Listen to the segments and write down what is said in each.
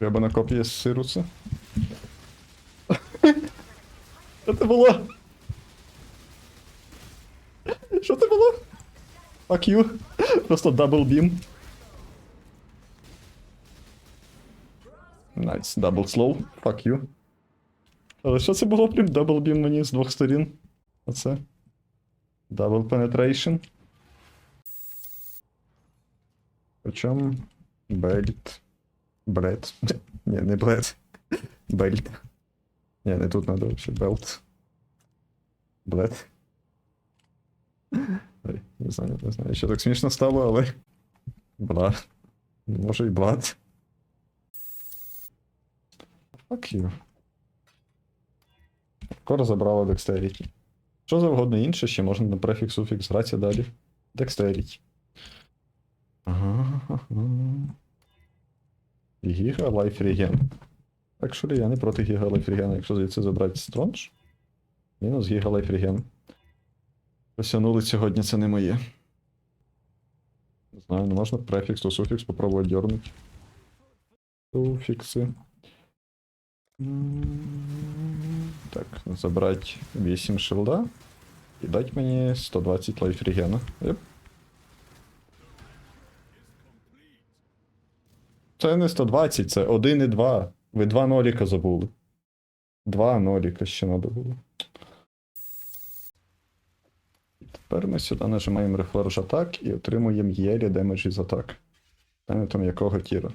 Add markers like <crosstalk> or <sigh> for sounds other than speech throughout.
Треба на копії з сируса. <laughs> Що це було? Що це було? Fuck you. Просто дабл бім. Найс, дабл слоу. Fuck you. Але що це було прям дабл бім мені з двох сторін? Оце. Double penetration. Причому бельт. Бред. Ні, <laughs> не бред. Бельт. Ні, не тут надо вообще белт. Блед. Ой, Не знаю, не знаю. Що так смішно стало, але. Бла. Може і блад. Fuck you. Кор забрала Dexterity. Що завгодно інше, ще можна на префікс суфікс гратися далі. Dexterity. Ага. Гіга Regen. Так що я не проти Гіга Regen, якщо звідси забрати Стронж. Мінус Гіга Regen. Просягнули сьогодні, це не моє. Не знаю, не можна префікс то суфікс попробувати дернути. Суфікси. Так, забрати 8 шилда і дати мені 120 лайф регена. Це не 120, це 1 і 2. Ви два ноліка забули. Два ноліка ще треба було. Тепер ми сюди нажимаємо Reforge атак і отримуємо єлі демедж із атак. Там якого тіра.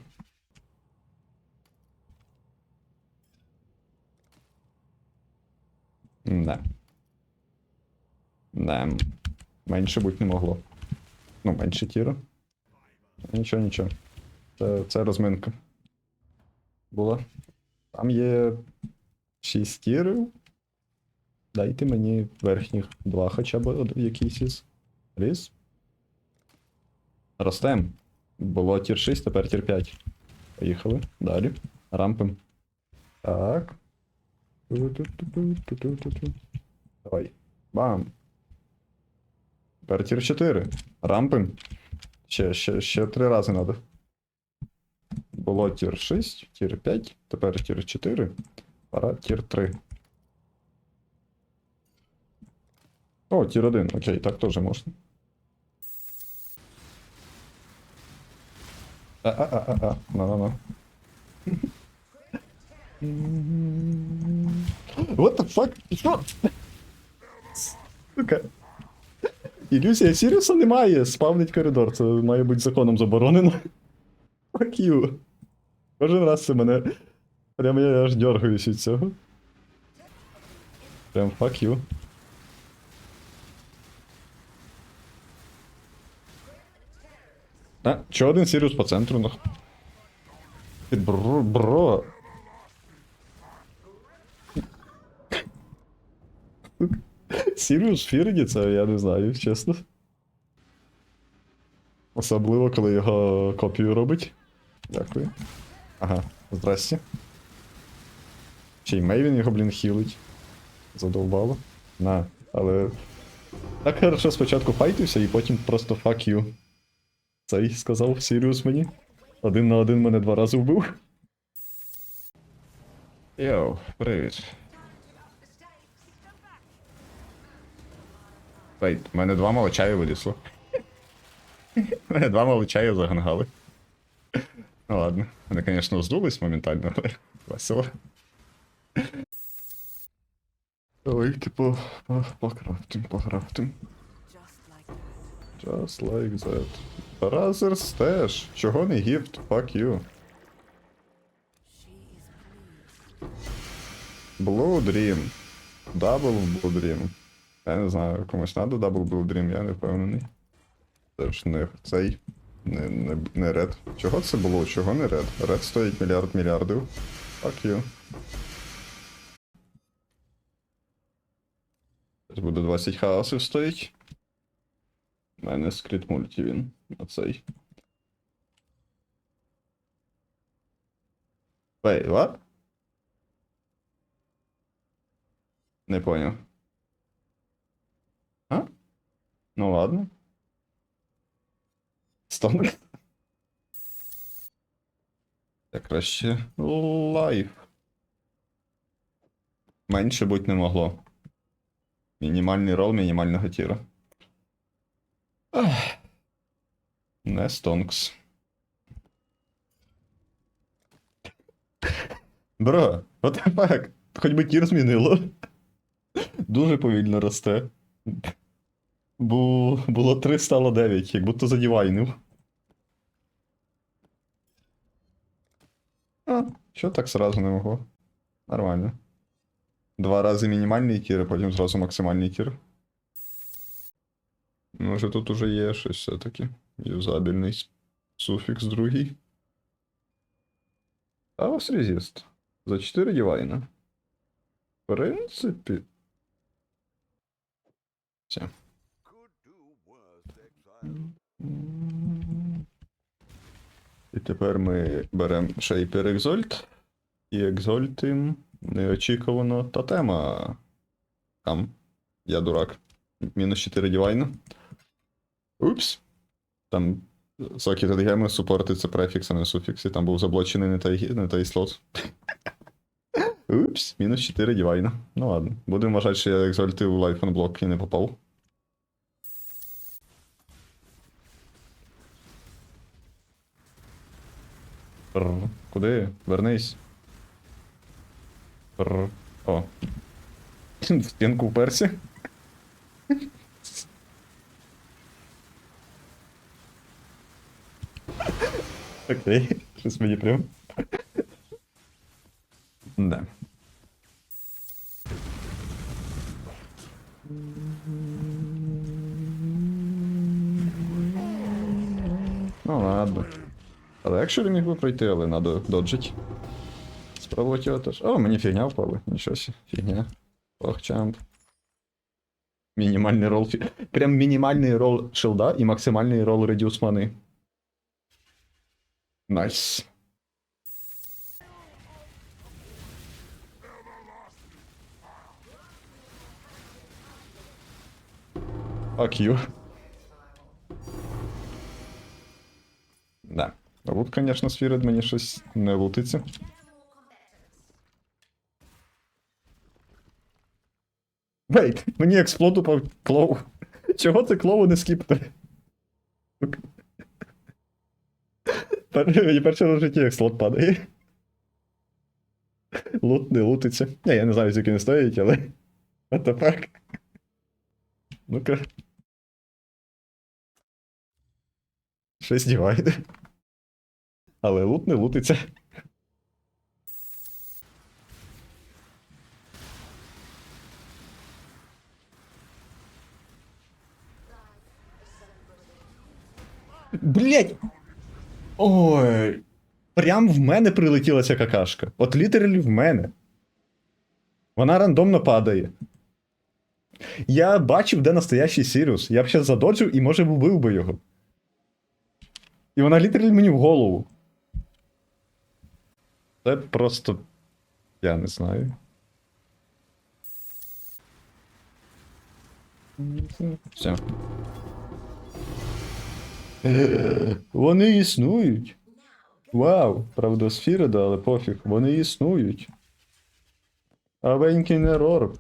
Не. Не. Менше бути не могло. Ну, менше тіра. Нічого, нічого. Це, це розминка. Була. Там є 6 тірів. Дайте мені верхніх два хоча б якийсь із. Різ. Ростем. Було тір 6, тепер тір 5. Поїхали. Далі. Рампим. Так. Давай. Бам. Тепер тір 4. Рампим. Ще, ще, ще три рази надо. Було тір 6, тір 5, тепер тір 4, пора тір 3. О, тір 1, окей, так теж можна. А-а-а-а-а, на-на-на. What the fuck? Що? Сука. Ілюзія Сіріуса немає. Спавнить коридор. Це має бути законом заборонено. Fuck you. Кожен раз це мене. Прям я аж дергаюсь від цього. Прям fuck you. А, чо один Сіріус по центру. Ти Бро, бро. Сіріус це я не знаю, чесно. Особливо, коли його копію робить. Дякую. Ага, здрасте. Ще й Мейвін його, блін, хілить. Задовбало. На, але. Так хорошо спочатку файтився і потім просто fuck you. Цей сказав Сіріус мені. Один на один мене два рази вбив. Йоу, привіт. Вейт, мене два молочаю вилізло. <laughs> Мене два молочаю загангали. Ну ладно. Вони, звісно, здулись моментально, але <laughs> весело. Давай, по- покрафтим, покрафтим. Just like that. Бразерс теж. Чого не гіфт? Fuck you. Blue Dream. Double Blue Dream. Я не знаю, комусь надо Double Blue Dream, я не впевнений. Це ж не цей. Не, не, не Red. Чого це було? Чого не Red? Red стоїть мільярд мільярдів. Fuck you. Буде 20 хаосів стоїть. У мене скріт мульті він. Оцей. Wait, what? Не понял. А? Ну ладно. Стонг. Я краще лайф. Менше бути не могло. Мінімальний рол мінімального тіра. Ах. Не стонкс. Бро, what the? Хоч би тір змінило. Дуже повільно росте. Бу... Було 3, стало 9, як будто задівайнив. А, що так сразу не могло? Нормально. Два рази мінімальний тір, а потім зразу максимальний тір. Може тут уже є щось все-таки. Юзабельний с- суфікс другий. А ось резист. За 4 дівайна. В принципі. Все. І тепер ми беремо шейпер Екзольт і екзольтим неочікувано тотема. Там. Я дурак. Мінус 4 дівайна. Упс. Там Сокет адгеми супортиться префікс, а не суфікс, і там був заблочений не той, не той слот. Упс, мінус 4 дівайна. Ну ладно. Будемо вважати, що я екзольтив у лайф блок і не попав. Рр. Куди? Вернись. Рр. О. В стінку вперся. Окей, щось мені прям. Да. Ну ладно. Але якщо міг би пройти, але надо доджить. Спробувати його теж. О, мені фігня впала. Нічого сі, фігня. Охчамп. Мінімальний рол. Прям мінімальний рол шилда і максимальний рол редюс мани. Найс. Fuck you. Лут, конечно, сфірить мені щось не лутиться. Вейт, мені експлод упав клоу. Чого ти клоу не скіпти? Мені перший раз в житті експлод падає. Лут не лутиться. Ні, я не знаю, скільки він стоїть, але. What the fuck? Ну-ка. Щось дівайде. Але лут не лутиться. Блять! Ой. Прям в мене прилетіла ця какашка. От літералі в мене. Вона рандомно падає. Я бачив, де настоящий Сіріус. Я б ще задоджив і може вбив би його. І вона літералі мені в голову. Це просто. Я не знаю. Все. Вони існують. Вау, правда, сфіри, да, але пофіг. Вони існують. Авенький Орб.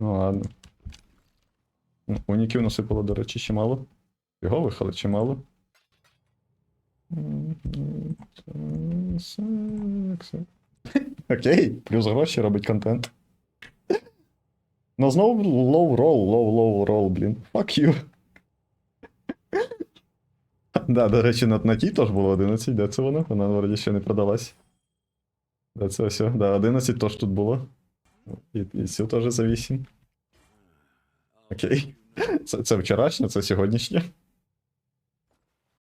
Ну ладно. Уніків насипало, до речі, чимало. Його вихали чимало. Окей, плюс гроші робить контент. Ну знову лоу рол, лоу лоу рол, блін. Fuck you. Да, до речі, на, на тій теж було 11, де це воно? Вона вроді ще не продалась. Де це все? Да, 11 теж тут було. І, і цю теж за 8. Окей. Це, це вчорашнє, це сьогоднішнє.